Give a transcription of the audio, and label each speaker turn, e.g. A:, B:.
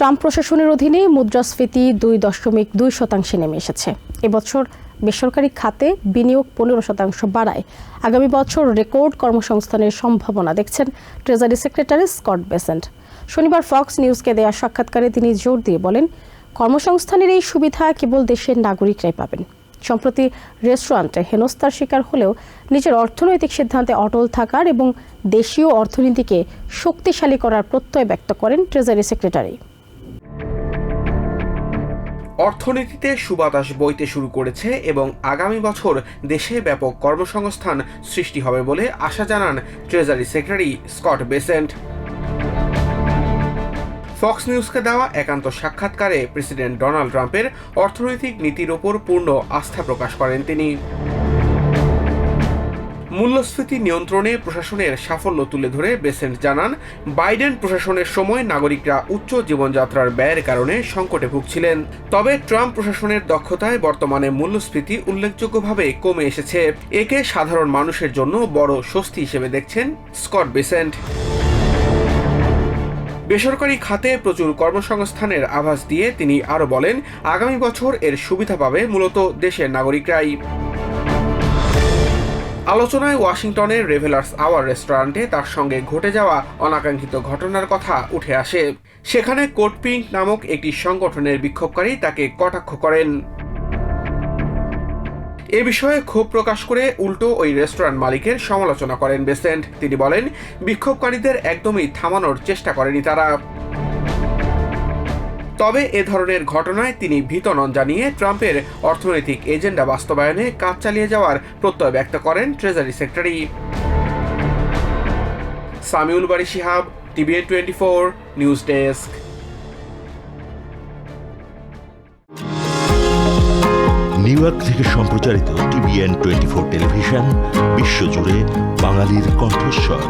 A: Trump প্রশাসনের অধীনে মুদ্রাস্ফীতি দুই দশমিক দুই শতাংশে নেমে এসেছে। এবছর বেসরকারি খাতে বিনিয়োগ পনেরো শতাংশ বাড়ায়। আগামী বছর রেকর্ড কর্মসংস্থানের সম্ভাবনা দেখছেন ট্রেজারি সেক্রেটারি স্কট বেসেন্ট। শনিবার ফক্স নিউজকে দেওয়া সাক্ষাৎকারে তিনি জোর দিয়ে বলেন, কর্মসংস্থানের এই সুবিধা কেবল দেশের নাগরিকরাই পাবেন। সম্প্রতি রেস্টুরেন্টে হেনস্থার শিকার হলেও নিজের অর্থনৈতিক সিদ্ধান্তে অটল থাকার এবং দেশীয় অর্থনীতিকে শক্তিশালী করার প্রত্যয় ব্যক্ত করেন ট্রেজারি সেক্রেটারি।
B: অর্থনীতিতে সুবাতাস বইতে শুরু করেছে এবং আগামী বছর দেশে ব্যাপক কর্মসংস্থান সৃষ্টি হবে বলে আশা জানান treasury secretary Scott Bessent. Fox নিউজকে দেওয়া একান্ত সাক্ষাৎকারে প্রেসিডেন্ট ডোনাল্ড ট্রাম্পের অর্থনৈতিক নীতির ওপর পূর্ণ আস্থা প্রকাশ করেন তিনি। মূল্যস্ফীতি নিয়ন্ত্রণে প্রশাসনের সাফল্য তুলে ধরে বেসেন্ট জানান, বাইডেন প্রশাসনের সময় নাগরিকরা উচ্চ জীবনযাত্রার ব্যয়ের কারণে সংকটে ভুগছিলেন। তবে ট্রাম্প প্রশাসনের দক্ষতায় বর্তমানে মূল্যস্ফীতি উল্লেখযোগ্যভাবে কমে এসেছে। একে সাধারণ মানুষের জন্য বড় স্বস্তি হিসেবে দেখছেন স্কট বেসেন্ট। বেসরকারি খাতে প্রচুর কর্মসংস্থানের আভাস দিয়ে তিনি আরও বলেন, আগামী বছর এর সুবিধা পাবে মূলত দেশের নাগরিকরাই। আলোচনায় ওয়াশিংটনের রেভেলার্স আওয়ার রেস্টুরেন্টে তার সঙ্গে ঘটে যাওয়া অনাকাঙ্ক্ষিত ঘটনার কথা উঠে আসে। সেখানে কোট পিঙ্ক নামক একটি সংগঠনের বিক্ষোভকারী তাকে কটাক্ষ করেন। এ বিষয়ে ক্ষোভ প্রকাশ করে উল্টো ওই রেস্টুরেন্ট মালিকের সমালোচনা করেন বেসেন্ট। তিনি বলেন, বিক্ষোভকারীদের একদমই থামানোর চেষ্টা করেনি তারা। তবে এ ধরনের ঘটনায় তিনি ভীত নন জানিয়ে ট্রাম্পের অর্থনৈতিক এজেন্ডা বাস্তবায়নে কাজ চালিয়ে যাওয়ার প্রত্যয় ব্যক্ত করেন treasury secretary. Samiul Bari Shihab, TVN twenty four, news desk.
C: New York থেকে সম্প্রচারিত টিভিএন টোয়েন্টি ফোর টেলিভিশন, বিশ্বজুড়ে বাঙালির কণ্ঠস্বর।